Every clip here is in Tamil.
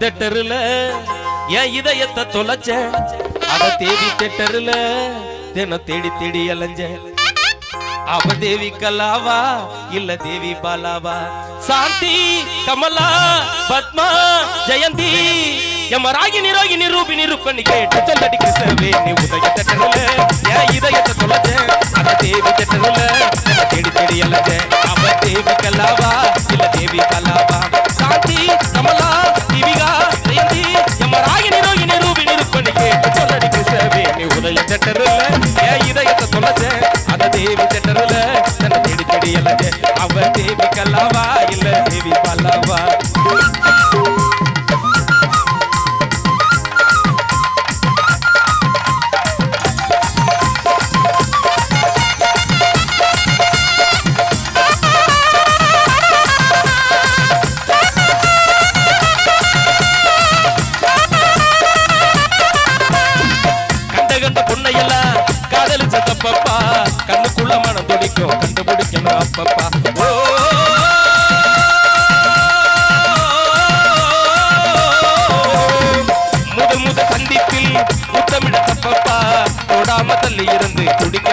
தெட்டருல என் இதயத்தை தொலைச்ச அத தேவி தெட்டருல தினம் தேடி தேடி அலைஞ்ச அவ தேவி கலாவா இல்ல தேவி பாலாவா? சாந்தி கமலா பத்மா ஜெயந்தி ராகி ரோகிணி ரூபினி ரூபனி கேட்டு சொல்லடி கிருஷ்ணவே நீ உதய தட்டருல என் இதயத்தை தொலைச்ச அத தேவி தட்டருல தேடி தேடி அலைஞ்ச அவ தேவி கலாவா இல்ல தேவி பாலாவா? உதய தட்டருல என் இதயத்தை தொலைச்ச அந்த தேவி தட்டருல தன்னை தேடி தேடி அலைஞ்ச அவ தேவி கல்லாவா இல்ல தேவி பல்லாவா? கண்ட பொண்ணையெல்லாம் காதலிச்ச தப்பப்பா கண்ணுக்குள்ள மனம் துடிக்கும் கண்டுபிடிக்கணும் அப்பப்பா. ஓ முத முத சந்திப்பில் முத்தமிட தப்பப்பா. தொடாம தள்ளி இருந்து துடிக்க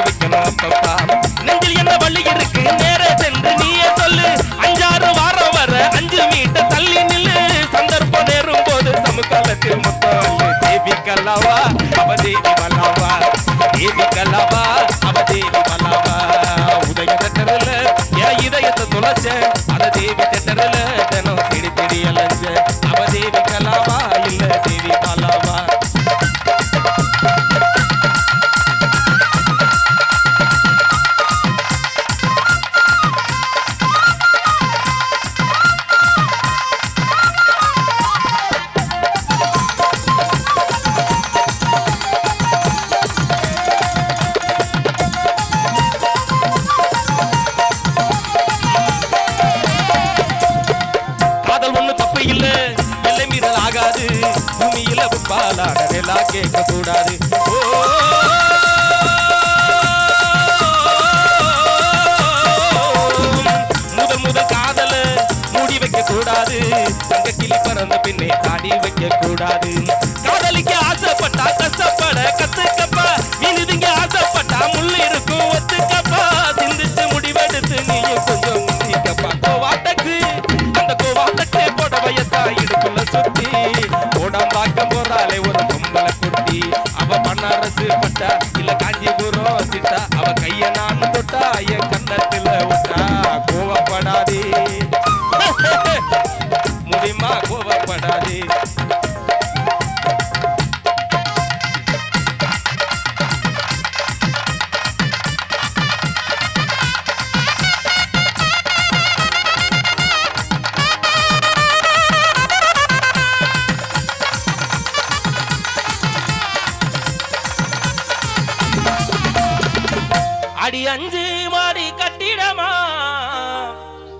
இதயத்தை தொலைச்ச தேவி தட்டரல பூமியில கேட்க கூடாது முதல் முதல் காதல மூடி வைக்க கூடாது தங்க கிளி பறந்த பின்னே தாடி வைக்க கூடாது ஓடம்பாக்கம் போறாளே ஒரு பொம்பளை குட்டி. அவ பண்ண அரசு பட்டா இல்ல காஞ்சிபுரம் சிட்டா. அவ அடி அஞ்சு மாடி கட்டிடமா?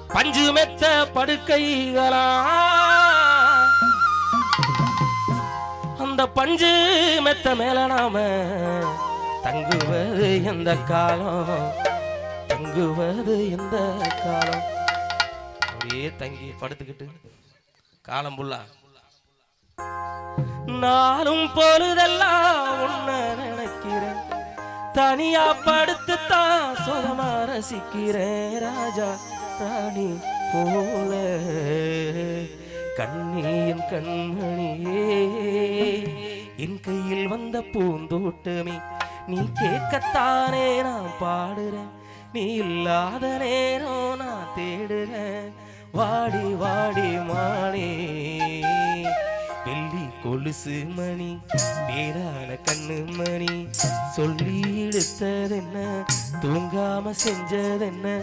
பஞ்சு மெத்த படுக்கைகளா? அந்த பஞ்சு மெத்த மேல நாம தங்குவது எந்த காலம்? தங்குவது எந்த காலம்? அப்படியே தங்கி படுத்துக்கிட்டு காலம் புல்லா. நானும் பொழுதெல்லாம் உன்ன நினைக்கிறேன். தனியா படுத்து தான் சுகமா ரசிக்கிறேன் ராஜா ராணி போல. கண்ணியின் கண்மணியே என் கையில் வந்த பூந்தோட்டமே நீ கேட்கத்தானே நான் பாடுறேன். நீ இல்லாத நேரம் நான் தேடுறேன். வாடி வாடி மானே. கொலுசு மணி நேரான கண்ணு மணி. சொல்லி எடுத்ததென்ன? தூங்காம செஞ்சதென்ன?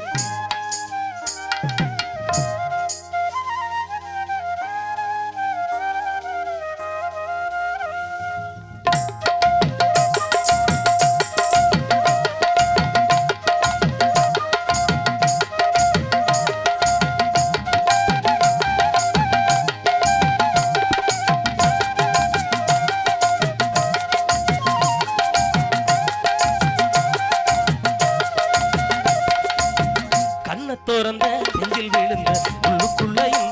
கண்ணை திறந்த நெஞ்சில் விழுந்த உள்ளுக்குள்ள